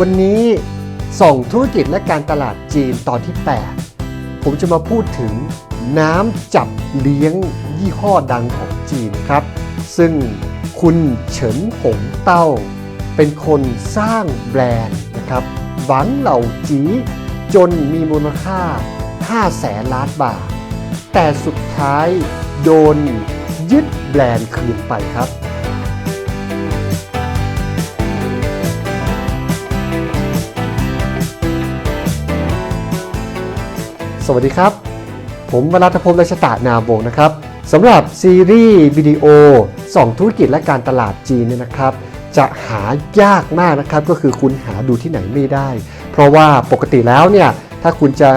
วันนี้ส่องธุรกิจและการตลาดจีนตอนที่ 8 ผมจะมาพูดถึงน้ำจับเลี้ยงยี่ห้อดังของจีนครับ ซึ่งคุณเฉินหงเต้า เป็นคนสร้างแบรนด์นะครับหวังเหล่าจีจนมีมูลค่า 5 แสนล้านบาท แต่สุดท้ายโดนยึดแบรนด์คืนไปครับ สวัสดีครับ ผมวรัตพงศ์ราชตะนาวงนะครับสำหรับซีรีส์วิดีโอส่องธุรกิจและการตลาดจีนเนี่ยนะครับ จะหายากมากนะครับ ก็คือคุณหาดูที่ไหนไม่ได้ เพราะว่าปกติแล้วเนี่ยถ้าคุณจะ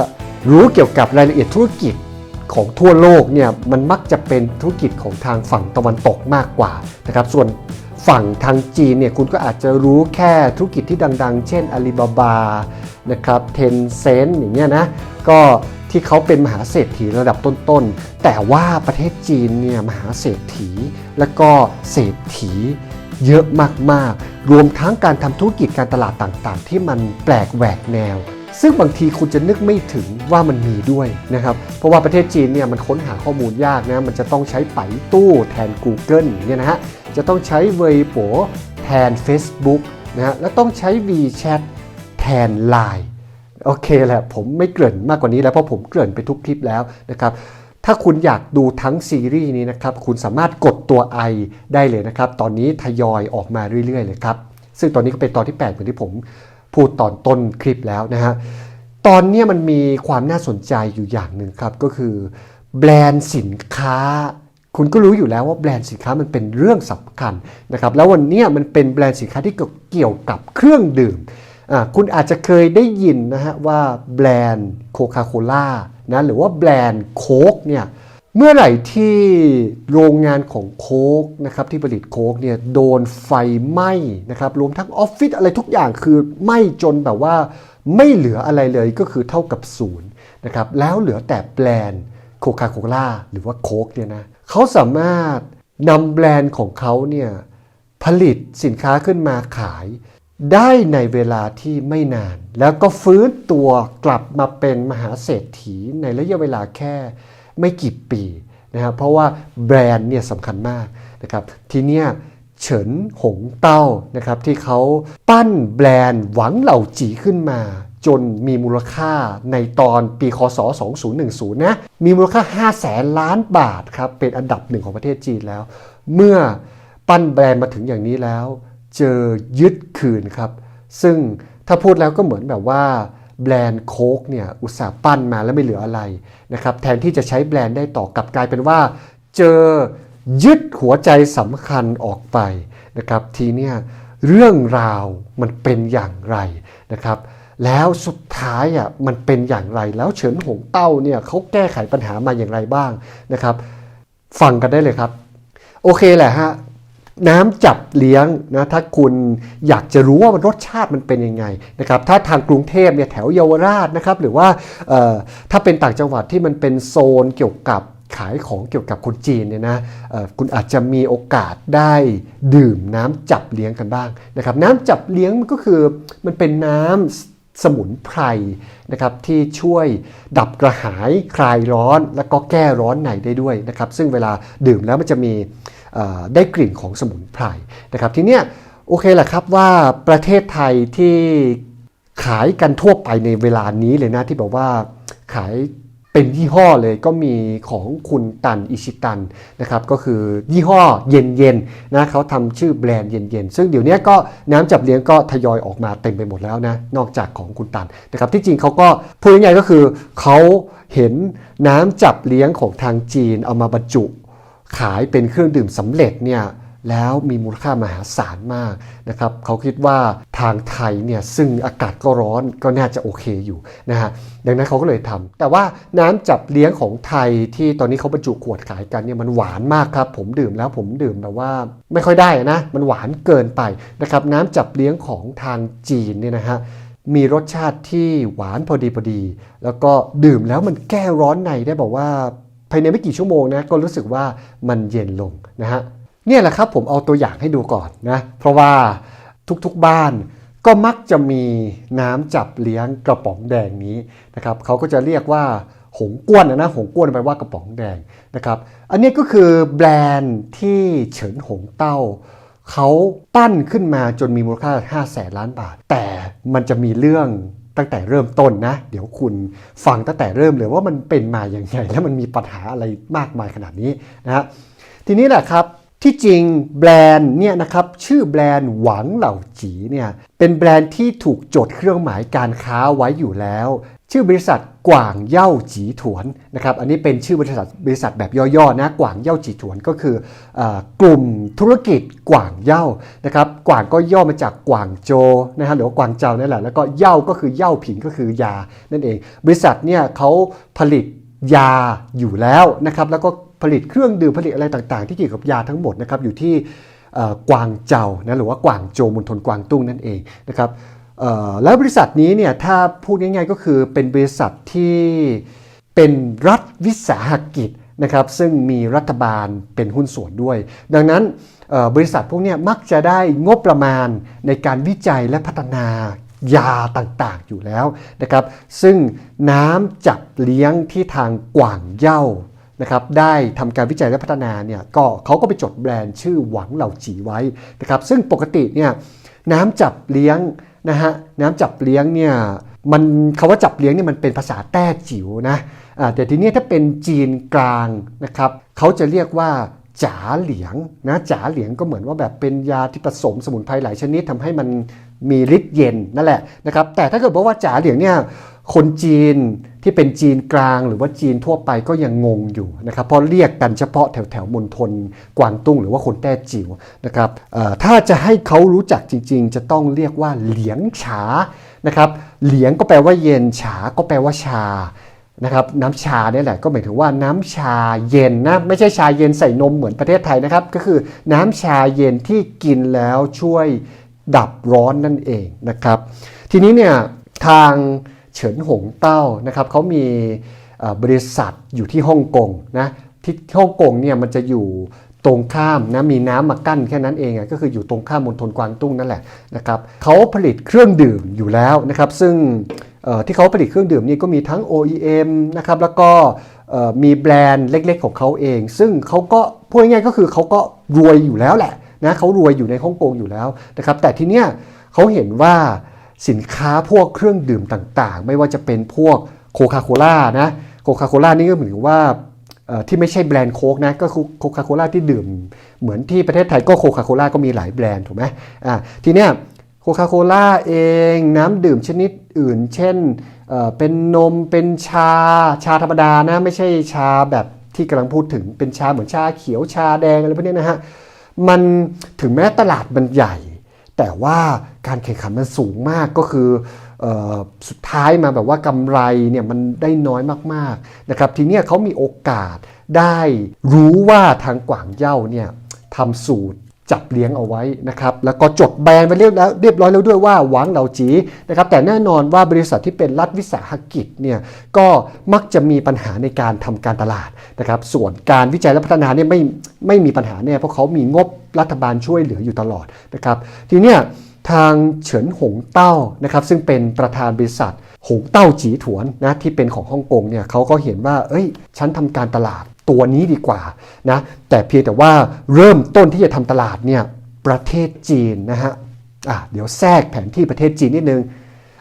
รู้เกี่ยวกับรายละเอียดธุรกิจของทั่วโลกเนี่ยมันมักจะเป็นธุรกิจของทางฝั่งตะวันตกมากกว่านะครับส่วนฝั่งทางจีนเนี่ยคุณก็อาจจะรู้แค่ธุรกิจที่ดังๆ เช่นอาลีบาบานะครับเทนเซนต์อย่างเงี้ยนะก็ ที่เขาเป็นมหาเศรษฐีระดับต้นๆ แต่ว่าประเทศจีนเนี่ยมหาเศรษฐีและก็เศรษฐีเยอะมากๆ รวมทั้งการทำธุรกิจการตลาดต่างๆ ที่มันแปลกแหวกแนว ซึ่งบางทีคุณจะนึกไม่ถึงว่ามันมีด้วยนะครับ เพราะว่าประเทศจีนเนี่ยมันค้นหาข้อมูลยากนะ มันจะต้องใช้ไปตู้แทน Google เนี่ยนะฮะ จะต้องใช้เวยโปแทน Facebook นะฮะ และต้องใช้ WeChat แทน Line โอเคแหละผมไม่เกริ่นมากกว่านี้แล้วเพราะผมเกริ่นไปทุกคลิปแล้วนะครับถ้าคุณอยากดูทั้งซีรีส์นี้นะครับคุณสามารถกดตัว i ได้เลยนะครับ ตอนนี้ทยอยออกมาเรื่อยๆเลยครับซึ่งตอนนี้ก็เป็นตอนที่ 8 เหมือนที่ผมพูดตอนต้นคลิปแล้วนะฮะตอนนี้มันมีความน่าสนใจอยู่อย่างหนึ่งครับก็คือแบรนด์สินค้า คุณก็รู้อยู่แล้วว่าแบรนด์สินค้ามันเป็นเรื่องสำคัญนะครับแล้ววันนี้มันเป็นแบรนด์สินค้าที่เกี่ยวกับเครื่องดื่ม คุณอาจจะเคยได้ยินนะฮะว่าแบรนด์โคคาโคล่านะหรือว่าแบรนด์โค้กเนี่ยเมื่อไหร่ที่โรงงานของโค้กนะครับที่ผลิตโค้กเนี่ยโดนไฟไหม้นะครับรวมทั้งออฟฟิศอะไรทุกอย่างคือไหม้จนแบบว่าไม่เหลืออะไรเลยก็คือเท่ากับศูนย์นะครับแล้วเหลือแต่แบรนด์โคคาโคล่าหรือว่าโค้กเนี่ยนะเขาสามารถนำแบรนด์ของเขาเนี่ยผลิตสินค้าขึ้นมาขาย ได้ในเวลาที่ไม่นาน แล้วก็ฟื้นตัวกลับมาเป็นมหาเศรษฐีในระยะเวลาแค่ไม่กี่ปีนะครับเพราะว่าแบรนด์เนี่ยสำคัญมากนะครับทีเนี้ยเฉินหงเต้านะครับที่เขาปั้นแบรนด์หวังเหล่าจีขึ้นมา จนมีมูลค่าในตอนปีคศ 2010 นะ มีมูลค่า 5 แสนล้านบาทครับเป็นอันดับหนึ่งของประเทศจีนแล้ว เมื่อปั้นแบรนด์มาถึงอย่างนี้แล้ว เจอยึดคืนครับ ซึ่งถ้าพูดแล้วก็เหมือนแบบว่าแบรนด์โค้กเนี่ยอุตสาห์ปั้นมาแล้วไม่เหลืออะไรนะครับแทนที่จะใช้แบรนด์ได้ต่อกลับกลายเป็นว่า เจอยึดหัวใจสำคัญออกไปนะครับทีเนี้ยเรื่องราวมันเป็นอย่างไรนะครับแล้วสุดท้ายอะมันเป็นอย่างไรแล้วเฉินหงเต้าเนี่ยเขาแก้ไขปัญหามาอย่างไรบ้างนะครับ ฟังกันได้เลยครับ โอเคแหละฮะ น้ำจับเลี้ยงนะถ้าคุณอยากจะรู้ว่ามันรสชาติมันเป็นยังไงนะครับถ้าทางกรุงเทพเนี่ยแถวเยาวราชนะครับหรือว่าถ้าเป็นต่างจังหวัดที่มันเป็นโซนเกี่ยวกับขายของเกี่ยวกับคนจีนเนี่ยนะคุณอาจจะมีโอกาสได้ดื่มน้ำจับเลี้ยงกันบ้างนะครับน้ำจับเลี้ยงมันก็คือมันเป็นน้ำสมุนไพรนะครับที่ช่วยดับกระหายคลายร้อน แล้วก็แก้ร้อนในได้ด้วยนะครับซึ่งเวลาดื่มแล้วมันจะมี ได้กลิ่นของสมุนไพรนะครับทีเนี้ยโอเคแหละครับว่าประเทศไทยที่ขายกันทั่วไปในเวลานี้เลยนะที่แบบว่าขายเป็นยี่ห้อเลยก็มีของคุณตันอิชิตันนะครับก็คือยี่ห้อเย็นๆนะเขาทำชื่อแบรนด์เย็นๆ ซึ่งเดี๋ยวนี้ก็น้ำจับเลี้ยงก็ทยอยออกมาเต็มไปหมดแล้วนะนอกจากของคุณตันนะครับที่จริงเขาก็พูดง่ายๆก็คือเขาเห็นน้ำจับเลี้ยงของทางจีนเอามาบรรจุ ขายเป็นเครื่องดื่มสำเร็จเนี่ยแล้วมีมูลค่ามหาศาลมากนะครับเขาคิดว่าทางไทยเนี่ยซึ่งอากาศก็ร้อนก็น่าจะโอเคอยู่นะฮะดังนั้นเขาก็เลยทำแต่ว่าน้ำจับเลี้ยงของไทยที่ตอนนี้เขาบรรจุขวดขายกันเนี่ยมันหวานมากครับ ผมดื่มแล้วผมดื่มแบบว่าไม่ค่อยได้นะ มันหวานเกินไปนะครับน้ำจับเลี้ยงของทางจีนเนี่ยนะฮะมีรสชาติที่หวานพอดีพอดี แล้วก็ดื่มแล้วมันแก้ร้อนในได้บอกว่า ภายในไม่กี่ชั่วโมงนะก็รู้สึกว่ามันเย็นลงนะฮะเนี่ยแหละครับผมเอาตัวอย่างให้ดูก่อนนะเพราะว่าทุกๆบ้านก็มักจะมีน้ำจับเลี้ยงกระป๋องแดงนี้นะครับเขาก็จะเรียกว่าหงก้วนนะนะหงก้วนแปลว่ากระป๋องแดงนะครับอันนี้ก็คือแบรนด์ที่เฉินหงเต้าเขาปั้นขึ้นมาจนมีมูลค่า 5 แสนล้านบาท แต่มันจะมีเรื่อง ตั้งแต่เริ่มต้นนะ เดี๋ยวคุณฟังตั้งแต่เริ่มเลยว่ามันเป็นมาอย่างไง แล้วมันมีปัญหาอะไรมากมายขนาดนี้นะฮะทีนี้แหละครับที่จริงแบรนด์เนี่ยนะครับชื่อแบรนด์หวังเหล่าจีเนี่ยเป็นแบรนด์ที่ถูกจดเครื่องหมายการค้าไว้อยู่แล้ว ชื่อบริษัทกว่างเย่าจีถวนนะครับอันนี้เป็นชื่อบริษัทบริษัทแบบย่อๆนะกว่างเย่าจีถวนก็คืออกลุ่มธุรกิจกว่างเย่านะครับกว่างก็ย่อมาจากกว่างโจนะฮะหรือว่ากว่างเจ้านั่นแหละแล้วก็เย่าก็คือเย่าผิงก็คือยานั่นเอง บริษัทเนี่ยเขาผลิตยาอยู่แล้วนะครับแล้วก็ผลิตเครื่องดื่มผลิตอะไรต่างๆ ที่เกี่ยวกับยาทั้งหมดนะครับอยู่ที่เอ่อกวางเจ้านะหรือว่ากวางโจมณฑลกวางตุ้งนั่นเองนะครับ แล้วบริษัทนี้เนี่ยถ้าพูดง่ายๆก็คือเป็นบริษัทที่เป็นรัฐวิสาหกิจนะครับซึ่งมีรัฐบาลเป็นหุ้นส่วนด้วย ดังนั้นบริษัทพวกนี้มักจะได้งบประมาณในการวิจัยและพัฒนายาต่างๆอยู่แล้วนะครับ ซึ่งน้ำจับเลี้ยงที่ทางกว่างเย่านะครับได้ทำการวิจัยและพัฒนาเนี่ยก็เขาก็ไปจดแบรนด์ชื่อหวังเหล่าจีไว้นะครับซึ่งปกติเนี่ยน้ำจับเลี้ยง นะฮะน้ำจับเลี้ยงเนี่ยมันคาว่าจับเลี้ยงเนี่ยมันเป็นภาษาแต้จิ๋วนะแต่ทีนี้ถ้าเป็นจีนกลางนะครับเขาจะเรียกว่าจ๋าเหลียงนะจ๋าเหลียงก็เหมือนว่าแบบเป็นยาที่ผสมสมุนไพรหลายชนิดทำให้มันมีฤทธิ์เย็นนั่นแหละนะครับแต่ถ้าเกิดบอกว่าจ๋าเหลียงเนี่ย คนจีนที่เป็นจีนกลางหรือว่าจีนทั่วไปก็ยังงงอยู่นะครับเพราะเรียกกันเฉพาะแถวแถวมณฑลกวางตุ้งหรือว่าคนแต้จิ๋วนะครับถ้าจะให้เขารู้จักจริง ๆ จะต้องเรียกว่าเหลียงฉานะครับเหลียงก็แปลว่าเย็นฉาก็แปลว่าชานะครับน้ำชาเนี่ยแหละก็หมายถึงว่าน้ำชาเย็นนะไม่ใช่ชาเย็นใส่นมเหมือนประเทศไทยนะครับ ก็คือน้ำชาเย็นที่กินแล้วช่วยดับร้อนนั่นเองนะครับ ทีนี้เนี่ยทาง เฉินหงเต้านะครับเขามีบริษัทอยู่ที่ฮ่องกงนะที่ฮ่องกงเนี่ยมันจะอยู่ตรงข้ามนะมีน้ำมากั้นแค่นั้นเองอะก็คืออยู่ตรงข้ามมณฑลกวางตุ้งนั่นแหละนะครับเขาผลิตเครื่องดื่มอยู่แล้วนะครับซึ่งที่เขาผลิตเครื่องดื่มนี่ก็มีทั้ง OEM นะครับแล้วก็มีแบรนด์เล็กๆของเขาเอง ซึ่งเขาก็พูดง่ายๆก็คือเขาก็รวยอยู่แล้วแหละนะเขารวยอยู่ในฮ่องกงอยู่แล้วนะครับแต่ทีเนี้ยเขาเห็นว่า สินค้าพวกเครื่องดื่มต่างๆ ไม่ว่าจะเป็นพวกโคคาโคล่านะโคคาโคล่านี่ก็เหมือนว่าที่ไม่ใช่แบรนด์โค้กนะ ก็คือโคคาโคล่าที่ดื่ม เหมือนที่ประเทศไทยก็โคคาโคล่าก็มีหลายแบรนด์ถูกไหมอ่าทีเนี้ยโคคาโคล่าเองน้ำดื่มชนิดอื่น เช่นเป็นนมเป็นชาชาธรรมดานะ ไม่ใช่ชาแบบที่กำลังพูดถึงเป็นชาเหมือนชาเขียวชาแดงอะไรพวกนี้นะฮะมันถึงแม้ตลาดมันใหญ่ แต่ว่าการแข่งขันมันสูงมากก็คืออสุดท้ายมาแบบว่ากำไรเนี่ยมันได้น้อยมากๆนะครับทีนี้เขามีโอกาสได้รู้ว่าทางกวางเย่าเนี่ยทำสูตร จับเลี้ยงเอาไว้นะครับแล้วก็จดแบรนด์ไปเรียบแล้วเรียบร้อยแล้วด้วยว่าหวังเหล่าจีนะครับแต่แน่นอนว่าบริษัทที่เป็นรัฐวิสาหกิจเนี่ยก็มักจะมีปัญหาในการทำการตลาดนะครับส่วนการวิจัยและพัฒนาเนี่ยไม่ไม่มีปัญหาเนี่ยเพราะเขามีงบรัฐบาลช่วยเหลืออยู่ตลอดนะครับทีเนี้ยทางเฉินหงเต้านะครับซึ่งเป็นประธานบริษัท หงเต้าจีถวนนะที่เป็นของฮ่องกงเนี่ยเขาก็เห็นว่า เอ้ย ฉันทำการตลาดตัวนี้ดีกว่านะแต่เพียงแต่ว่าเริ่มต้นที่จะทำตลาดเนี่ยประเทศจีนนะฮะอะเดี๋ยวแทรกแผนที่ประเทศจีนนิดนึง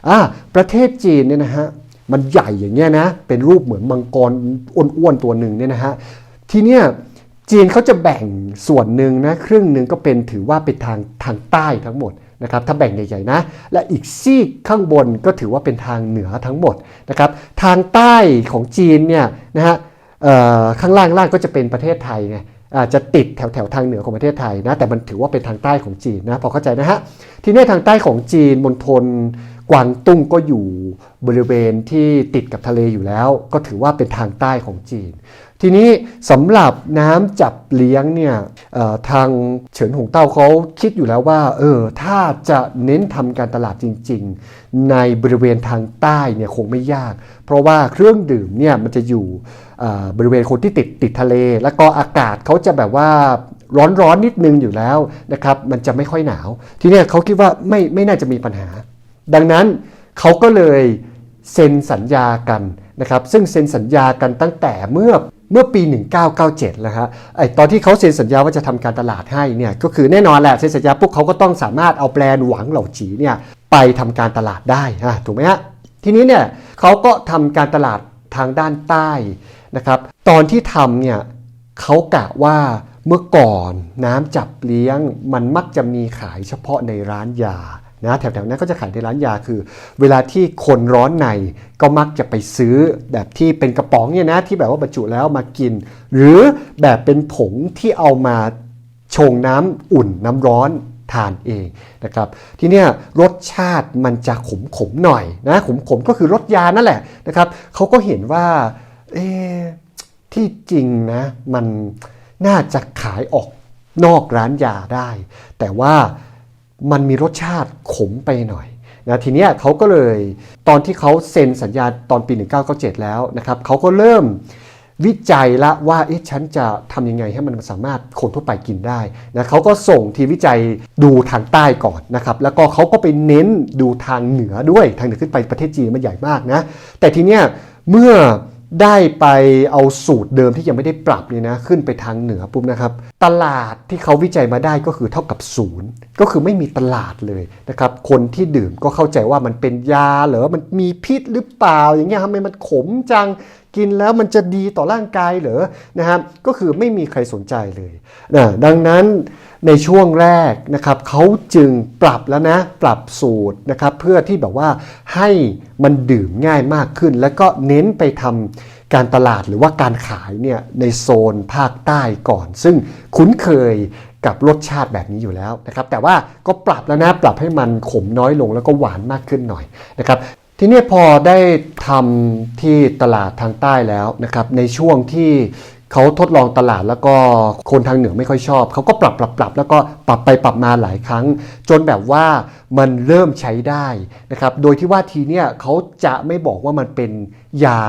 อะประเทศจีนเนี่ยนะฮะมันใหญ่อย่างเงี้ยนะเป็นรูปเหมือนมังกรอ้วนๆตัวหนึ่งเนี่ยนะฮะทีเนี้ยจีนเขาจะแบ่งส่วนหนึ่งนะครึ่งหนึ่งก็เป็นถือว่าเป็นทางทางใต้ทั้งหมด นะครับถ้าแบ่งใหญ่ๆนะ และอีกซีกข้างบนก็ถือว่าเป็นทางเหนือทั้งหมดนะครับทางใต้ของจีนเนี่ยนะฮะข้างล่างล่างก็จะเป็นประเทศไทยไงอาจจะติดแถวแถวทางเหนือของประเทศไทยนะแต่มันถือว่าเป็นทางใต้ของจีนนะพอเข้าใจนะฮะทีนี้ทางใต้ของจีนมณฑลกวางตุ้งก็อยู่บริเวณที่ติดกับทะเลอยู่แล้ว ก็ถือว่าเป็นทางใต้ของจีน ทีนี้สำหรับน้ำจับเลี้ยงเนี่ยทางเฉินหงเต้าเขาคิดอยู่แล้วว่าเออถ้าจะเน้นทำการตลาดจริง ๆ ในบริเวณทางใต้เนี่ยคงไม่ยาก เพราะว่าเครื่องดื่มเนี่ยมันจะอยู่บริเวณคนที่ติดติดทะเล แล้วก็อากาศเขาจะแบบว่าร้อนๆนนิดนึงอยู่แล้วนะครับมันจะไม่ค่อยหนาว ทีนี้เขาคิดว่าไม่ไม่น่าจะมีปัญหา ดังนั้นเขาก็เลยเซ็นสัญญากันนะครับซึ่งเซ็นสัญญากันตั้งแต่เมื่อ เมื่อปี 1997แล้วฮะไอตอนที่เขาเซ็นสัญญาว่าจะทำการตลาดให้เนี่ยก็คือแน่นอนแหละเซ็นสัญญาปุ๊บเขาก็ต้องสามารถเอาแบรนด์หวังเหล่าจีเนี่ยไปทำการตลาดได้ฮะถูกไหมฮะทีนี้เนี่ยเขาก็ทำการตลาดทางด้านใต้นะครับตอนที่ทำเนี่ยเขากะว่าเมื่อก่อนน้ำจับเลี้ยงมันมักจะมีขายเฉพาะในร้านยา นะแถวๆนั้นก็จะขายในร้านยาคือ เวลาที่คนร้อนในก็มักจะไปซื้อแบบที่เป็นกระป๋องเนี่ยนะที่แบบว่าบรรจุแล้วมากิน หรือแบบเป็นผงที่เอามาชงน้ำอุ่นน้ำร้อนทานเองนะครับทีนี้รสชาติมันจะขมขมๆหน่อยนะขมขมๆก็คือรสยานั่นแหละนะครับเขาก็เห็นว่าเอที่จริงนะมันน่าจะขายออกนอกร้านยาได้ แต่ว่า มันมีรสชาติขมไปหน่อยนะทีเนี้ยเขาก็เลยตอนที่เขาเซ็นสัญญาตอนปี 1997 แล้วนะครับเขาก็เริ่มวิจัยละว่าเอ๊ะฉันจะทำยังไงให้มันสามารถคนทั่วไปกินได้นะเขาก็ส่งทีมวิจัยดูทางใต้ก่อนนะครับแล้วก็เขาก็ไปเน้นดูทางเหนือด้วยทางเหนือขึ้นไปประเทศจีนมันใหญ่มากนะแต่ทีเนี้ยเมื่อ ได้ไปเอาสูตรเดิมที่ยังไม่ได้ปรับเนี่ยนะขึ้นไปทางเหนือปุ๊บนะครับ ตลาดที่เขาวิจัยมาได้ก็คือเท่ากับศูนย์ก็คือไม่มีตลาดเลยนะครับ คนที่ดื่มก็เข้าใจว่ามันเป็นยาเหรอมันมีพิษหรือเปล่า อย่างเงี้ยทำไมมันขมจังกินแล้วมันจะดีต่อร่างกายเหรอนะครับก็คือไม่มีใครสนใจเลยนะดังนั้น ในช่วงแรกนะครับเขาจึงปรับแล้วนะ ปรับสูตรนะครับเพื่อที่แบบว่าให้มันดื่มง่ายมากขึ้น แล้วก็เน้นไปทำการตลาดหรือว่าการขายเนี่ยในโซนภาคใต้ก่อน ซึ่งคุ้นเคยกับรสชาติแบบนี้อยู่แล้วนะครับแต่ว่าก็ปรับแล้วนะปรับให้มันขมน้อยลงแล้วก็หวานมากขึ้นหน่อยนะครับทีนี้พอได้ทำที่ตลาดทางใต้แล้วนะครับในช่วงที่ เขาทดลองตลาดแล้วก็คนทางเหนือไม่ค่อยชอบ เขาก็ปรับปรับปรับแล้วก็ปรับไปปรับมาหลายครั้ง จนแบบว่ามันเริ่มใช้ได้นะครับ โดยที่ว่าทีเนี้ยเขาจะไม่บอกว่ามันเป็นยา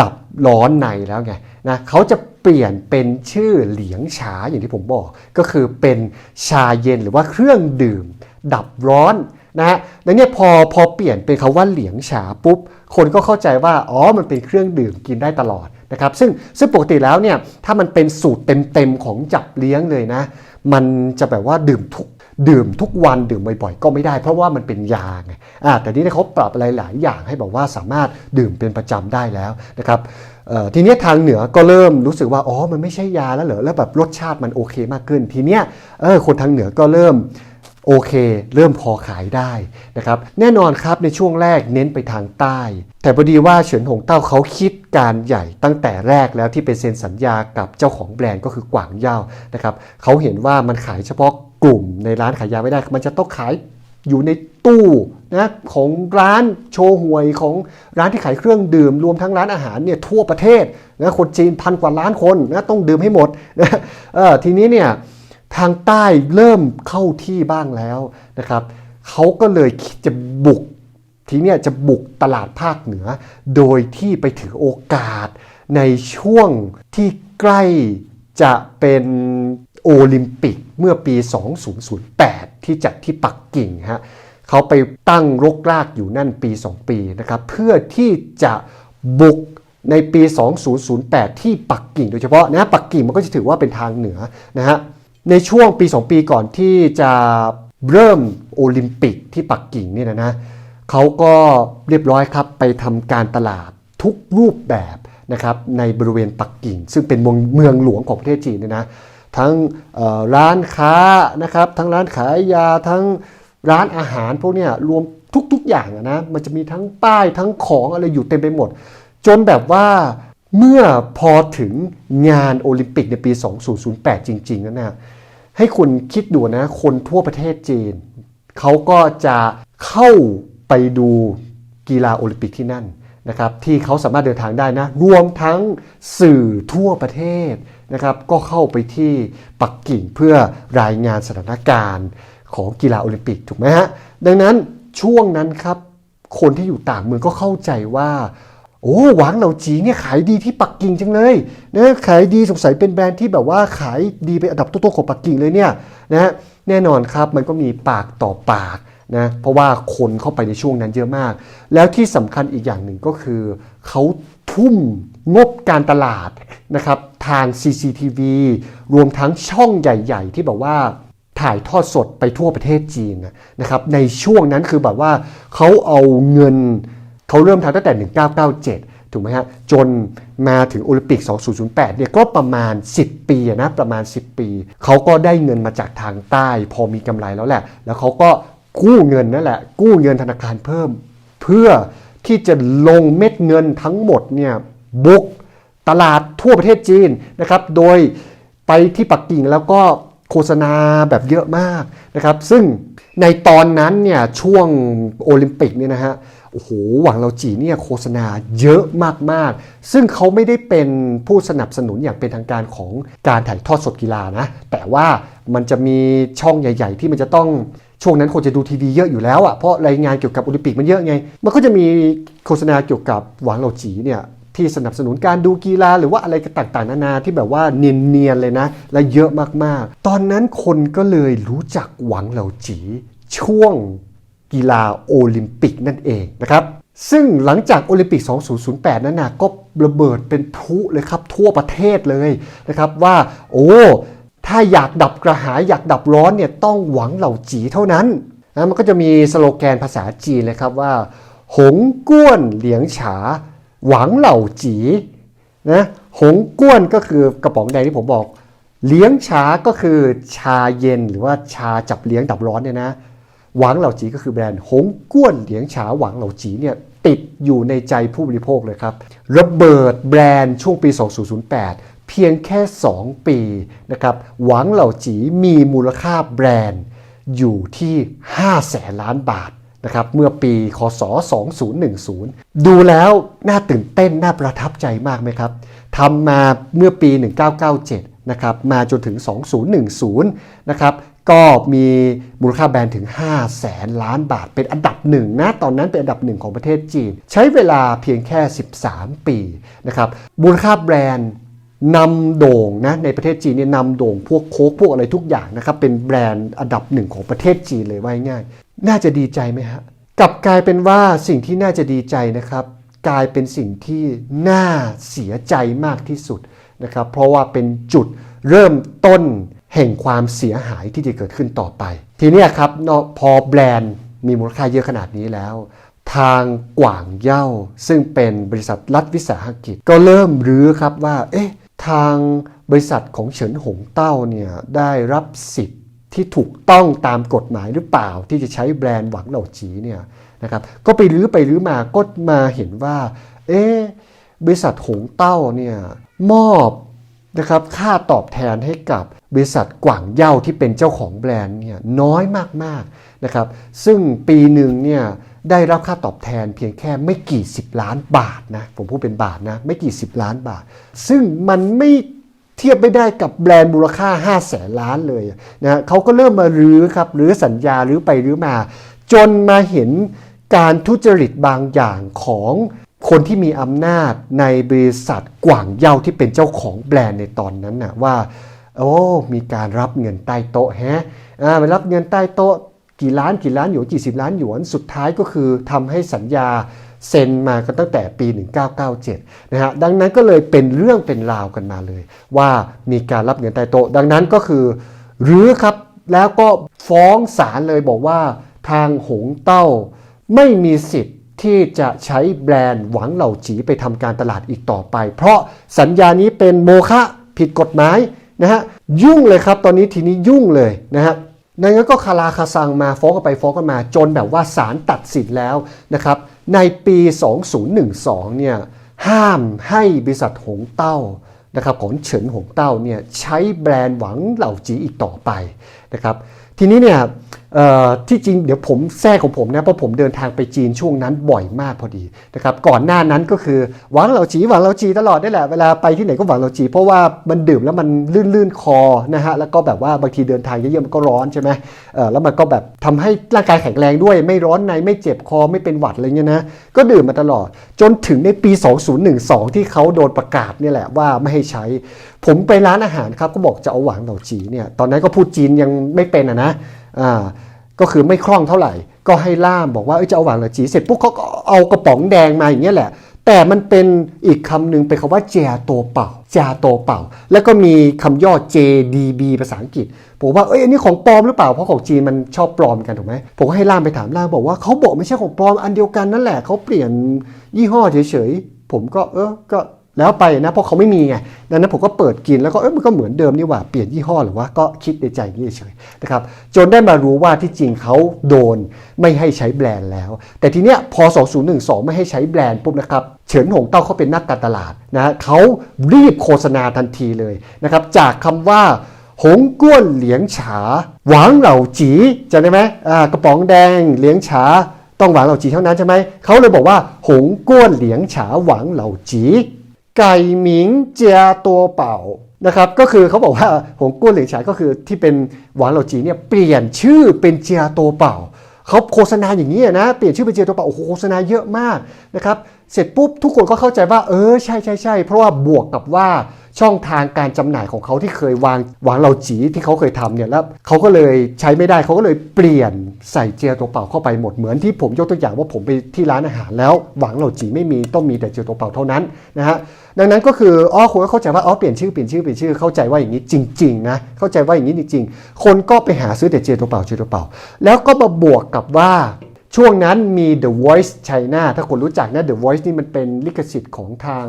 ดับร้อนในแล้วไงนะเขาจะเปลี่ยนเป็นชื่อเหลียงฉาอย่างที่ผมบอก ก็คือเป็นชาเย็นหรือว่าเครื่องดื่ม ดับร้อนนะฮะแล้วเนี่ยพอพอเปลี่ยนเป็นคาว่าเหลียงฉาปุ๊บ คนก็เข้าใจว่า อ๋อ มันเป็นเครื่องดื่มกินได้ตลอด นะครับซึ่งซึ่งปกติแล้วเนี่ยถ้ามันเป็นสูตรเต็มๆของจับเลี้ยงเลยนะ มันจะแบบว่าดื่มทุกดื่มทุกวันดื่มบ่อยๆก็ไม่ได้ เพราะว่ามันเป็นยาไงอ่าแต่นี่เขาปรับอะไรหลายอย่างให้แบบว่าสามารถดื่มเป็นประจำได้แล้วนะครับทีนี้ทางเหนือก็เริ่มรู้สึกว่าอ๋อมันไม่ใช่ยาแล้วเหรอแล้วแบบรสชาติมันโอเคมากขึ้น ทีเนี้ยเออคนทางเหนือก็เริ่ม โอเค เริ่มพอขายได้นะครับแน่นอนครับในช่วงแรกเน้นไปทางใต้ แต่พอดีว่าเฉินหงเต้าเขาคิดการใหญ่ตั้งแต่แรกแล้วที่เป็นเซ็นสัญญากับเจ้าของแบรนด์ก็คือกวางเย่านะครับเขาเห็นว่ามันขายเฉพาะกลุ่มในร้านขายยาไม่ได้ มันจะต้องขายอยู่ในตู้นะของร้านโชว์หวยของร้านที่ขายเครื่องดื่ม รวมทั้งร้านอาหารเนี่ยทั่วประเทศนะคนจีนพันกว่าล้านคนนะต้องดื่มให้หมดนะทีนี้เนี่ย ทางใต้เริ่มเข้าที่บ้างแล้วนะครับเขาก็เลยจะบุกทีเนี้ยจะบุกตลาดภาคเหนือ โดยที่ไปถือโอกาสในช่วงที่ใกล้จะเป็นโอลิมปิกเมื่อปี 2008 ที่จัดที่ปักกิ่งฮะเขาไปตั้งรกรากอยู่นั่นปี 2 ปีนะครับเพื่อที่จะบุกในปี 2008 ที่ปักกิ่ง โดยเฉพาะนะปักกิ่งมันก็จะถือว่าเป็นทางเหนือนะฮะ ในช่วงปี 2 ปีก่อนที่จะเริ่มโอลิมปิกที่ปักกิ่งเนี่ยนะนะเขาก็เรียบร้อยครับไปทำการตลาดทุกรูปแบบนะครับในบริเวณปักกิ่ง ซึ่งเป็นเมืองเมืองหลวงของประเทศจีนเนี่ยนะทั้งร้านค้านะครับทั้งร้านขายยาทั้งร้านอาหารพวกเนี้ยรวมทุกๆอย่างนะมันจะมีทั้งป้ายทั้งของอะไรอยู่เต็มไปหมด จนแบบว่า เมื่อพอถึงงานโอลิมปิกในปี 2008 จริงๆนั่นนะให้คุณคิดดูนะ คนทั่วประเทศจีน เขาก็จะเข้าไปดูกีฬาโอลิมปิกที่นั่นนะครับที่เขาสามารถเดินทางได้นะ รวมทั้งสื่อทั่วประเทศนะครับก็เข้าไปที่ปักกิ่งเพื่อรายงานสถานการณ์ของกีฬาโอลิมปิกถูกไหมฮะดังนั้นช่วงนั้นครับคนที่อยู่ต่างเมืองก็เข้าใจว่า โอ้หวังเหล่าจีเนี่ยขายดีที่ปักกิ่งจังเลยนะขายดีสงสัยเป็นแบรนด์ที่แบบว่าขายดีเป็นอันดับต้นๆของปักกิ่งเลยเนี่ยนะแน่นอนครับมันก็มีปากต่อปากนะเพราะว่าคนเข้าไปในช่วงนั้นเยอะมาก แล้วที่สำคัญอีกอย่างหนึ่งก็คือ เขาทุ่มงบการตลาดนะครับทาง CCTV รวมทั้งช่องใหญ่ ๆ ที่แบบว่าถ่ายทอดสดไปทั่วประเทศจีนนะครับในช่วงนั้นคือแบบว่าเขาเอาเงิน เขาเริ่มทำตั้งแต่ 1997 ถูกไหมฮะ จนมาถึงโอลิมปิก 2008 เนี่ยก็ประมาณ 10 ปีนะ ประมาณ 10 ปี เขาก็ได้เงินมาจากทางใต้ พอมีกำไรแล้วแหละ แล้วเขาก็กู้เงินนั่นแหละ กู้เงินธนาคารเพิ่ม เพื่อที่จะลงเม็ดเงินทั้งหมดเนี่ยบุกตลาดทั่วประเทศจีนนะครับ โดยไปที่ปักกิ่งแล้วก็โฆษณาแบบเยอะมากนะครับ ซึ่งในตอนนั้นเนี่ยช่วงโอลิมปิกเนี่ยนะฮะ โอ้โหหวังเราจีเนี่ยโฆษณาเยอะมากๆ ซึ่งเขาไม่ได้เป็นผู้สนับสนุนอย่างเป็นทางการของการถ่ายทอดสดกีฬานะ แต่ว่ามันจะมีช่องใหญ่ ๆ ที่มันจะต้องช่วงนั้นคนจะดูทีวีเยอะอยู่แล้วอะเพราะรายงานเกี่ยวกับโอลิมปิกมันเยอะไง มันก็จะมีโฆษณาเกี่ยวกับหวังเหลาจีเนี่ยที่สนับสนุนการดูกีฬาหรือว่าอะไรต่างๆ นานาที่แบบว่าเนียนๆเลยนะ และเยอะมากๆ ตอนนั้นคนก็เลยรู้จักหวังเหลาจี ช่วง กีฬาโอลิมปิกนั่นเองนะครับซึ่งหลังจากโอลิมปิก 2008 นั้นนะก็ระเบิดเป็นพลุเลยครับทั่วประเทศเลยนะครับว่าโอ้ถ้าอยากดับกระหายอยากดับร้อนเนี่ยต้องหวังเหล่าจีเท่านั้นนะมันก็จะมีสโลแกนภาษาจีนเลยครับว่า หงก้วนเหลียงฉา หวังเหล่าจีนะหงก้วนก็คือกระป๋องแดงที่ผมบอก เลี้ยงฉาก็คือชาเย็นหรือว่าชาจับเลี้ยงดับร้อนเนี่ยนะ หวังเหล่าจีก็คือแบรนด์หงก้วนเหลียงฉาหวังเหล่าจีเนี่ยติดอยู่ในใจผู้บริโภคเลยครับระเบิดแบรนด์ช่วงปี 2008 เพียงแค่ 2 ปีนะครับหวังเหล่าจีมีมูลค่าแบรนด์อยู่ที่ 5 แสนล้านบาทนะครับเมื่อปีคศ 2010 ดูแล้วน่าตื่นเต้น น่าประทับใจมากไหมครับทำมาเมื่อปี 1997 นะครับมาจนถึง 2010 นะครับ ก็มีมูลค่าแบรนด์ถึง5แสนล้านบาท เป็นอันดับหนึ่งนะ ตอนนั้นเป็นอันดับหนึ่งของประเทศจีน ใช้เวลาเพียงแค่ 13 ปีนะครับ มูลค่าแบรนด์นำโด่งนะในประเทศจีนเนี่ยนำโด่งพวกโค้กพวกอะไรทุกอย่างนะครับ เป็นแบรนด์อันดับหนึ่งของประเทศจีนเลยว่าง่าย น่าจะดีใจไหมฮะกลับกลายเป็นว่าสิ่งที่น่าจะดีใจนะครับ กลายเป็นสิ่งที่น่าเสียใจมากที่สุดนะครับ เพราะว่าเป็นจุดเริ่มต้น แห่งความเสียหายที่จะเกิดขึ้นต่อไป ทีนี้ครับพอแบรนด์มีมูลค่าเยอะขนาดนี้แล้ว ทางกว่างเย่าซึ่งเป็นบริษัทรัฐวิสาหกิจ ก็เริ่มรื้อครับว่า เอ๊ะทางบริษัทของเฉินหงเต้าเนี่ยได้รับสิทธิ์ที่ถูกต้องตามกฎหมายหรือเปล่า ที่จะใช้แบรนด์หวังเหล่าจีเนี่ยนะครับก็ไปรื้อไปรื้อมาก็มาเห็นว่า เอ๊ะบริษัทหงเต้าเนี่ยมอบ นะครับค่าตอบแทนให้กับบริษัทกว่างเย่าที่เป็นเจ้าของแบรนด์เนี่ยน้อยมากๆนะครับซึ่งปีหนึ่งเนี่ยได้รับค่าตอบแทนเพียงแค่ไม่กี่สิบล้านบาทนะผมพูดเป็นบาทนะไม่กี่สิบล้านบาท ซึ่งมันไม่เทียบไม่ได้กับแบรนด์มูลค่า 5 0 0แสนล้านเลยนะเขาก็เริ่มมารื้อครับรื้อสัญญารื้อไปรื้อมา จนมาเห็นการทุจริตบางอย่างของ คนที่มีอำนาจในบริษัทกว่างเย่าที่เป็นเจ้าของแบรนด์ในตอนนั้นนะว่า โอ้มีการรับเงินใต้โต๊ะแฮะอ่าไปรับเงินใต้โต๊ะกี่ล้านกี่ล้านหยวนกี่สิบล้านหยวนสุดท้ายก็คือทำให้สัญญาเซ็นมากันตั้งแต่ปี 1997 นะฮะ ดังนั้นก็เลยเป็นเรื่องเป็นราวกันมาเลย ว่ามีการรับเงินใต้โต๊ะ ดังนั้นก็คือรื้อครับ แล้วก็ฟ้องศาลเลยบอกว่าทางหงเต้าไม่มีสิทธิ์ ที่จะใช้แบรนด์หวังเหล่าจีไปทำการตลาดอีกต่อไป เพราะสัญญานี้เป็นโมฆะผิดกฎหมายนะฮะยุ่งเลยครับตอนนี้ทีนี้ยุ่งเลยนะฮะนั่นก็คาราคาซังมาฟ้องกันไปฟ้องกันมา จนแบบว่าศาลตัดสินแล้วนะครับ ในปี 2012 เนี่ยห้ามให้บริษัทหงเต้านะครับของเฉินหงเต้าเนี่ยใช้แบรนด์หวังเหล่าจีอีกต่อไปนะครับ ทีนี้เนี่ย ที่จริงเดี๋ยวผมแทรกของผมนะเพราะผมเดินทางไปจีนช่วงนั้นบ่อยมากพอดีนะครับก่อนหน้านั้นก็คือหวังเหลาจีหวังเหลาจีตลอดได้แหละเวลาไปที่ไหนก็หวังเหลาจี เพราะว่ามันดื่มแล้วมันลื่นๆคอนะฮะแล้วก็แบบว่าบางทีเดินทางเยอะๆมันก็ร้อนใช่ไหมแล้วมันก็แบบทำให้ร่างกายแข็งแรงด้วย ไม่ร้อนในไม่เจ็บคอไม่เป็นหวัดอะไรเงี้ยนะก็ดื่มมาตลอด จนถึงในปี 2012 ที่เขาโดนประกาศนี่แหละว่าไม่ให้ใช้ ผมไปร้านอาหารครับก็บอกจะเอาหวังเหลาจีเนี่ยตอนนั้นก็พูดจีนยังไม่เป็นอะนะ อ่าก็คือไม่คล่องเท่าไหร่ ก็ให้ล่ามบอกว่าเอ้ยจะเอาหวานเหรือจีเสร็จปุ๊บเขาก็เอากระป๋องแดงมาอย่างเงี้ยแหละ แต่มันเป็นอีกคำหนึ่งเป็นคำว่าเจาโตเป่าเจาโตเป่า แล้วก็มีคำย่อ JDB ภาษาอังกฤษผมว่าเอ้ยอันนี้ของปลอมหรือเปล่าเพราะของจีนมันชอบปลอมกันถูกไหมผมก็ให้ล่ามไปถามล่ามบอกว่าเขาบอกไม่ใช่ของปลอมอันเดียวกันนั่นแหละเขาเปลี่ยนยี่ห้อเฉยๆผมก็เออก็ แล้วไปนะเพราะเขาไม่มีไงดังนั้นผมก็เปิดกินแล้วก็เอ้ยมันก็เหมือนเดิมนี่หว่าเปลี่ยนยี่ห้อหรือว่าก็คิดในใจอย่างนี้เฉยนะครับจนได้มารู้ว่าที่จริงเขาโดนไม่ให้ใช้แบรนด์แล้ว แต่ทีเนี้ยพอ 2012 ไม่ให้ใช้แบรนด์ปุ๊บนะครับเฉินหงเต้าเขาเป็นนักการตลาดนะเขารีบโฆษณาทันทีเลยนะครับจากคำว่าหงก้วนเหลียงฉาหวางเหล่าจีจำได้ไหมอ่ากระป๋องแดงเหลียงฉาต้องหวางเหล่าจีเท่านั้นใช่ไหมเขาเลยบอกว่าหงก้วนเหลียงฉาหวางเหล่าจี ไก่หมิงเจียตัวเป่านะครับก็คือเขาบอกว่าหงกุ้นเหลียงฉายก็คือที่เป็นหวางเหล่าจีเนี่ยเปลี่ยนชื่อเป็นเจียตัวเป่าเขาโฆษณาอย่างนี้นะเปลี่ยนชื่อเป็นเจียตัวเป่าโอ้โหโฆษณาเยอะมากนะครับเสร็จปุ๊บทุกคนก็เข้าใจว่าเออใช่ใช่ใช่เพราะว่าบวกกับว่าช่องทางการจำหน่ายของเขาที่เคยวางหวางเหล่าจีที่เขาเคยทำเนี่ยแล้วเขาก็เลยใช้ไม่ได้เขาก็เลยเปลี่ยนใส่เจียตัวเป่าเข้าไปหมดเหมือนที่ผมยกตัวอย่างว่าผมไปที่ร้านอาหารแล้วหวังเหล่าจีไม่มีต้องมีแต่เจียตัวเป่าเท่านั้นนะฮะ ดังนั้นก็คืออ๋อคนก็เข้าใจว่าอ๋อเปลี่ยนชื่อเปลี่ยนชื่อเปลี่ยนชื่อเข้าใจว่าอย่างนี้จริงๆนะเข้าใจว่าอย่างนี้จริงๆ คนก็ไปหาซื้อแต่เจตัวเป่าเจตัวเป่า แล้วก็มาบวกกับว่าช่วงนั้นมี The Voice China ถ้าคนรู้จักนะ The Voice นี่มันเป็นลิขสิทธิ์ของทาง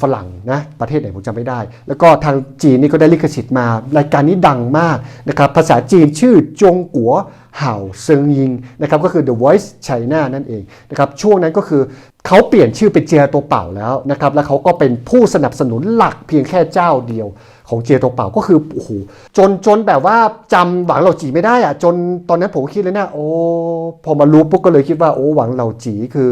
ฝรั่งนะประเทศไหนผมจำไม่ได้ แล้วก็ทางจีนนี่ก็ได้ลิขสิทธิ์มา รายการนี้ดังมากนะครับภาษาจีนชื่อจงกัวเห่าเซิงยิงนะครับก็คือ The Voice China นั่นเองนะครับช่วงนั้นก็คือ เขาเปลี่ยนชื่อเป็นเจียตัวเป่าแล้วนะครับแล้วเขาก็เป็นผู้สนับสนุนหลักเพียงแค่เจ้าเดียว ของเจียตัวเป่าก็คือโอ้โหจนจนแบบว่าจำหวังเหล่าจีไม่ได้อะจนตอนนั้นผมก็คิดเลยนะโอ้พอมารู้ปุ๊บก็เลยคิดว่าโอ้หวังเหล่าจีคือ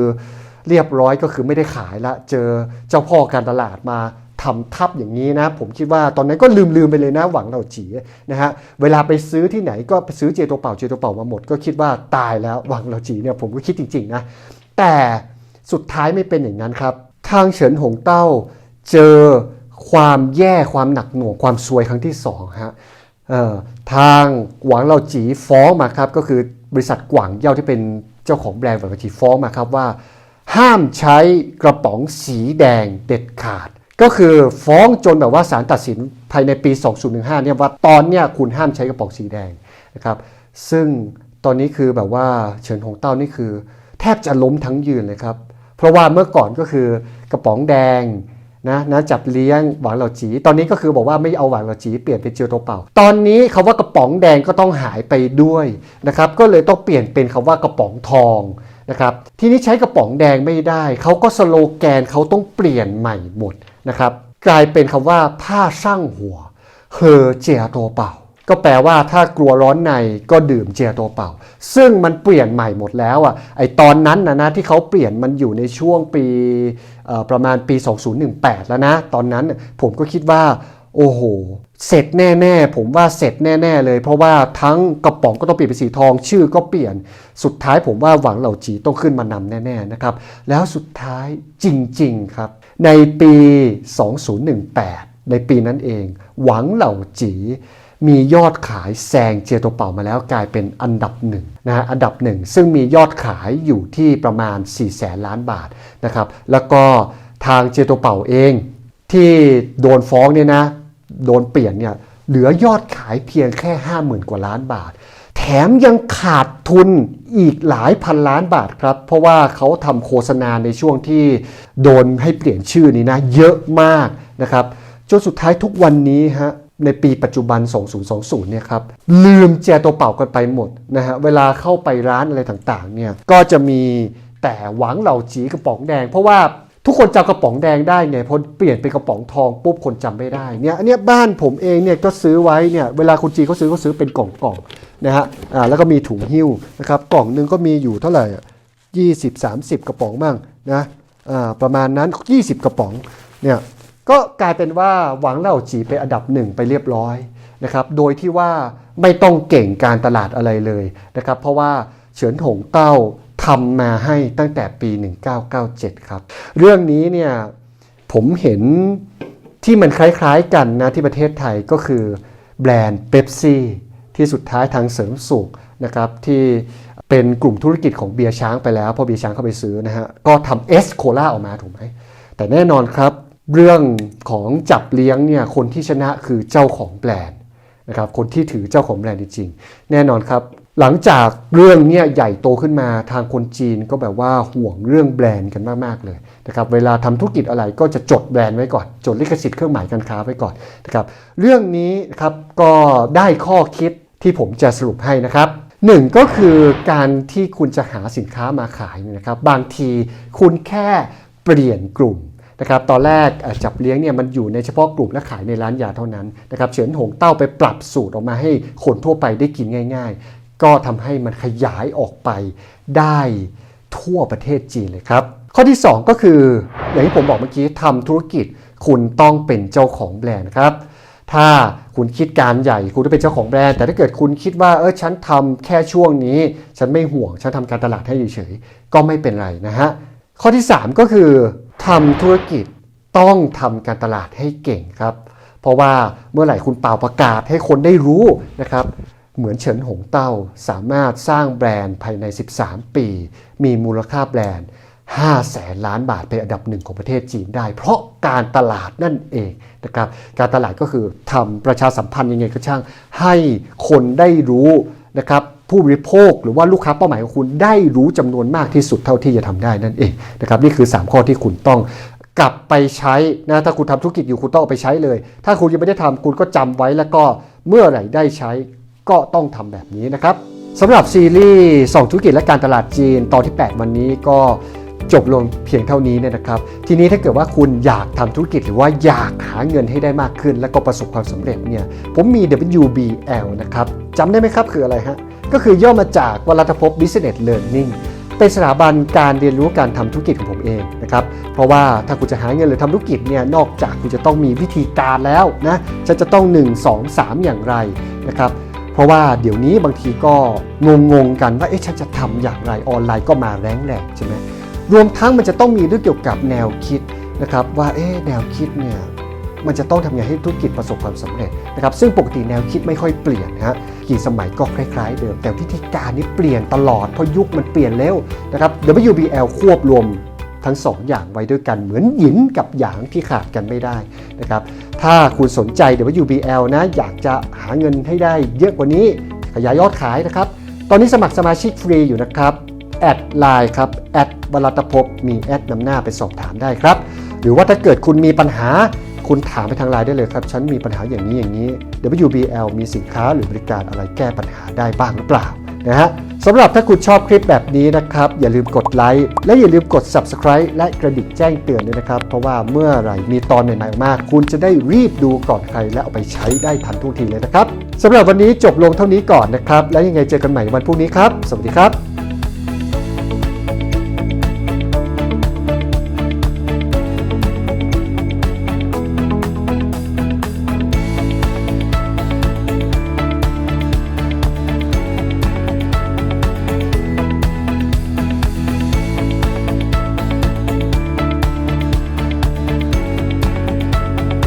เรียบร้อยก็คือไม่ได้ขายละ เจอเจ้าพ่อการตลาดมาทำทับอย่างนี้นะ ผมคิดว่าตอนนั้นก็ลืมลืมๆไปเลยนะหวังเหล่าจีนะฮะเวลาไปซื้อที่ไหนก็ไปซื้อเจตัวเป่าเจตัวเป่ามาหมด ก็คิดว่าตายแล้วหวังเหล่าจีเนี่ยผมก็คิดจริงๆนะแต่ สุดท้ายไม่เป็นอย่างนั้นครับ ทางเฉินหงเต้าเจอความแย่ความหนักหน่วงความซวยครั้งที่สองฮะทางหวังเราจีฟ้องมาครับก็คือบริษัทกวางเย่าที่เป็นเจ้าของแบรนด์หวังเราจีฟ้องมาครับว่า ห้ามใช้กระป๋องสีแดงเด็ดขาด ก็คือฟ้องจนแบบว่าศาลตัดสินภายในปี 2015เนี่ยว่าตอนเนี้ยคุณห้ามใช้กระป๋องสีแดงนะครับซึ่งตอนนี้คือแบบว่าเฉินหงเต้านี่คือ แทบจะล้มทั้งยืนเลยครับ เพราะว่าเมื่อก่อนก็คือกระป๋องแดงนะนะจับเลี้ยงหวานเหล่าจี ตอนนี้ก็คือบอกว่าไม่เอาหวานเหล่าจีเปลี่ยนเป็นเจียวตัวเป่า ตอนนี้คาว่ากระป๋องแดงก็ต้องหายไปด้วยนะครับก็เลยต้องเปลี่ยนเป็นคำว่ากระป๋องทองนะครับทีนี้ใช้กระป๋องแดงไม่ได้ เขาก็สโลแกนเขาต้องเปลี่ยนใหม่หมดนะครับกลายเป็นคำว่าผ้าสร้างหัวเฮอเจียตัวเป่า ก็แปลว่าถ้ากลัวร้อนในก็ดื่มเจียตัวเป่า ซึ่งมันเปลี่ยนใหม่หมดแล้วอะไอตอนนั้นนะนะที่เขาเปลี่ยนมันอยู่ในช่วงปีประมาณปี 2018 แล้วนะ ตอนนั้นผมก็คิดว่า โอ้โห เสร็จแน่ ๆ ผมว่าเสร็จแน่ ๆ เลย เพราะว่าทั้งกระป๋องก็ต้องเปลี่ยนเป็นสีทอง ชื่อก็เปลี่ยน สุดท้ายผมว่าหวังเหล่าจีต้องขึ้นมานำแน่ ๆ นะครับ แล้วสุดท้ายจริง ๆ ครับ ในปี 2018 ในปีนั้นเอง หวังเหล่าจี มียอดขายแซงเจียโตเป่ามาแล้วกลายเป็นอันดับหนึ่งนะฮะอันดับหนึ่งซึ่งมียอดขายอยู่ที่ประมาณ4แสนล้านบาทนะครับแล้วก็ทางเจียโตเป่าเองที่โดนฟ้องเนี่ยนะโดนเปลี่ยนเนี่ยเหลือยอดขายเพียงแค่ 50,000 กว่าล้านบาท แถมยังขาดทุนอีกหลายพันล้านบาทครับ เพราะว่าเขาทำโฆษณาในช่วงที่โดนให้เปลี่ยนชื่อนี้นะเยอะมากนะครับจนสุดท้ายทุกวันนี้ฮะ ในปีปัจจุบัน 2020 เนี่ยครับ ลืมแจตัวเป่ากันไปหมดนะฮะ เวลาเข้าไปร้านอะไรต่างๆ เนี่ย ก็จะมีแต่หวังเหล่าจีกระป๋องแดง เพราะว่าทุกคนจำกระป๋องแดงได้ไงพอเปลี่ยนเป็นกระป๋องทองปุ๊บคนจำไม่ได้ เนี่ย อันนี้บ้านผมเองเนี่ยก็ซื้อไว้เนี่ย เวลาคนจีเขาซื้อเขาซื้อเป็นกล่องๆ นะฮะ อ่า แล้วก็มีถุงหิ้วนะครับ กล่องนึงก็มีอยู่เท่าไหร่อะ20 30กระป๋องบ้างนะ อ่า ประมาณนั้น 20 กระป๋อง เนี่ย ก็กลายเป็นว่าหวังเหล่าจีเป็นอันดับหนึ่งไปเรียบร้อยนะครับ โดยที่ว่าไม่ต้องเก่งการตลาดอะไรเลยนะครับ เพราะว่าเฉินถงเต้าทำมาให้ตั้งแต่ปี 1997 ครับ เรื่องนี้เนี่ยผมเห็นที่มันคล้ายๆกันนะที่ประเทศไทยก็คือแบรนด์เบปซี่ที่สุดท้ายทางเสริมสุขนะครับที่เป็นกลุ่มธุรกิจของเบียร์ช้างไปแล้วพอเบียร์ช้างเข้าไปซื้อนะฮะก็ทำเอสโคลาออกมาถูกไหมแต่แน่นอนครับ เรื่องของจับเลี้ยงเนี่ยคนที่ชนะคือเจ้าของแบรนด์นะครับคนที่ถือเจ้าของแบรนด์จริงๆแน่นอนครับ หลังจากเรื่องเนี้ยใหญ่โตขึ้นมาทางคนจีนก็แบบว่าห่วงเรื่องแบรนด์กันมากๆเลยนะครับเวลาทำธุรกิจอะไรก็จะจดแบรนด์ไว้ก่อน จดลิขสิทธิ์เครื่องหมายการค้าไว้ก่อนนะครับเรื่องนี้ครับก็ได้ข้อคิดที่ผมจะสรุปให้นะครับหนึ่งก็คือการที่คุณจะหาสินค้ามาขายนะครับบางทีคุณแค่เปลี่ยนกลุ่ม นะครับตอนแรกจับเลี้ยงเนี่ยมันอยู่ในเฉพาะกลุ่มและขายในร้านยาเท่านั้นนะครับเฉินหงเต้าไปปรับสูตรออกมาให้คนทั่วไปได้กินง่าย ๆ ก็ทำให้มันขยายออกไปได้ทั่วประเทศจีนเลยครับ ข้อที่ 2 ก็คือ อย่างที่ผมบอกเมื่อกี้ทำธุรกิจคุณต้องเป็นเจ้าของแบรนด์ครับถ้าคุณคิดการใหญ่คุณต้องเป็นเจ้าของแบรนด์แต่ถ้าเกิดคุณคิดว่าเออฉันทำแค่ช่วงนี้ ฉันไม่ห่วง ฉันทำการตลาดให้เฉยๆก็ไม่เป็นไรนะฮะ ข้อที่ 3 ก็คือทำธุรกิจต้องทำการตลาดให้เก่งครับ เพราะว่าเมื่อไหร่คุณเป่าประกาศให้คนได้รู้นะครับ เหมือนเฉินหงเต้าสามารถสร้างแบรนด์ภายใน 13 ปี มีมูลค่าแบรนด์5แสนล้านบาทเป็นอันดับหนึ่งของประเทศจีนได้ เพราะการตลาดนั่นเองนะครับ การตลาดก็คือทำประชาสัมพันธ์ยังไงก็ช่าง ให้คนได้รู้นะครับ ผู้บริโภคหรือว่าลูกค้าเป้าหมายของคุณได้รู้จำนวนมากที่สุดเท่าที่จะทำได้นั่นเองนะครับนี่คือ 3 ข้อที่คุณต้องกลับไปใช้นะถ้าคุณทำธุรกิจอยู่คุณต้องเอาไปใช้เลย ถ้าคุณยังไม่ได้ทำคุณก็จำไว้แล้วก็เมื่อไหร่ได้ใช้ก็ต้องทำแบบนี้นะครับสำหรับซีรีส์2ธุรกิจและการตลาดจีนตอนที่ 8 วันนี้ก็จบลงเพียงเท่านี้เนี่ยนะครับ ทีนี้ถ้าเกิดว่าคุณอยากทำธุรกิจหรือว่าอยากหาเงินให้ได้มากขึ้น และก็ประสบความสำเร็จเนี่ยผมมี WBL นะครับจำได้ไหมครับคืออะไรฮะ ก็คือย่อมาจากวรัตภพ Business Learning เป็นสถาบันการเรียนรู้การทำธุรกิจของผมเองนะครับ เพราะว่าถ้าคุณจะหาเงินหรือทำธุรกิจเนี่ย นอกจากคุณจะต้องมีวิธีการแล้วนะ ฉันจะต้อง 1 2 3 อย่างไรนะครับ เพราะว่าเดี๋ยวนี้บางทีก็งงๆกันว่า เอ๊ะ ฉันจะทำอย่างไร ออนไลน์ก็มาแรงแหลกใช่ไหม รวมทั้งมันจะต้องมีเรื่องเกี่ยวกับแนวคิดนะครับว่า เอ๊ะ แนวคิดเนี่ย มันจะต้องทำยังไงให้ธุรกิจประสบความสำเร็จนะครับ ซึ่งปกติแนวคิดไม่ค่อยเปลี่ยนนะฮะ กี่สมัยก็คล้ายๆ เดิม แต่วิธีการนี้เปลี่ยนตลอดเพราะยุคมันเปลี่ยนเร็วนะครับ WBL ควบรวมทั้งสองอย่างไว้ด้วยกันเหมือนหยินกับหยางที่ขาดกันไม่ได้นะครับถ้าคุณสนใจ WBL นะอยากจะหาเงินให้ได้เยอะกว่านี้ขยายยอดขายนะครับ ตอนนี้สมัครสมาชิกฟรีอยู่นะครับแอดไลน์ครับแอดวรัตภพมีแอดนำหน้าไปสอบถามได้ครับ หรือว่าถ้าเกิดคุณมีปัญหา คุณถามไปทางไลน์ได้เลยครับ ฉันมีปัญหาอย่างนี้อย่างนี้ WBL มีสินค้าหรือบริการอะไรแก้ปัญหาได้บ้างหรือเปล่านะฮะสำหรับถ้าคุณชอบคลิปแบบนี้นะครับ อย่าลืมกดไลค์และอย่าลืมกด Subscribe และกระดิ่งแจ้งเตือนด้วยนะครับ เพราะว่าเมื่อไหร่มีตอนใหม่ๆออกมาคุณจะได้รีบดูก่อนใครและเอาไปใช้ได้ทันทุกทีเลยนะครับสำหรับวันนี้จบลงเท่านี้ก่อนนะครับ แล้วยังไงเจอกันใหม่วันพรุ่งนี้ครับ สวัสดีครับ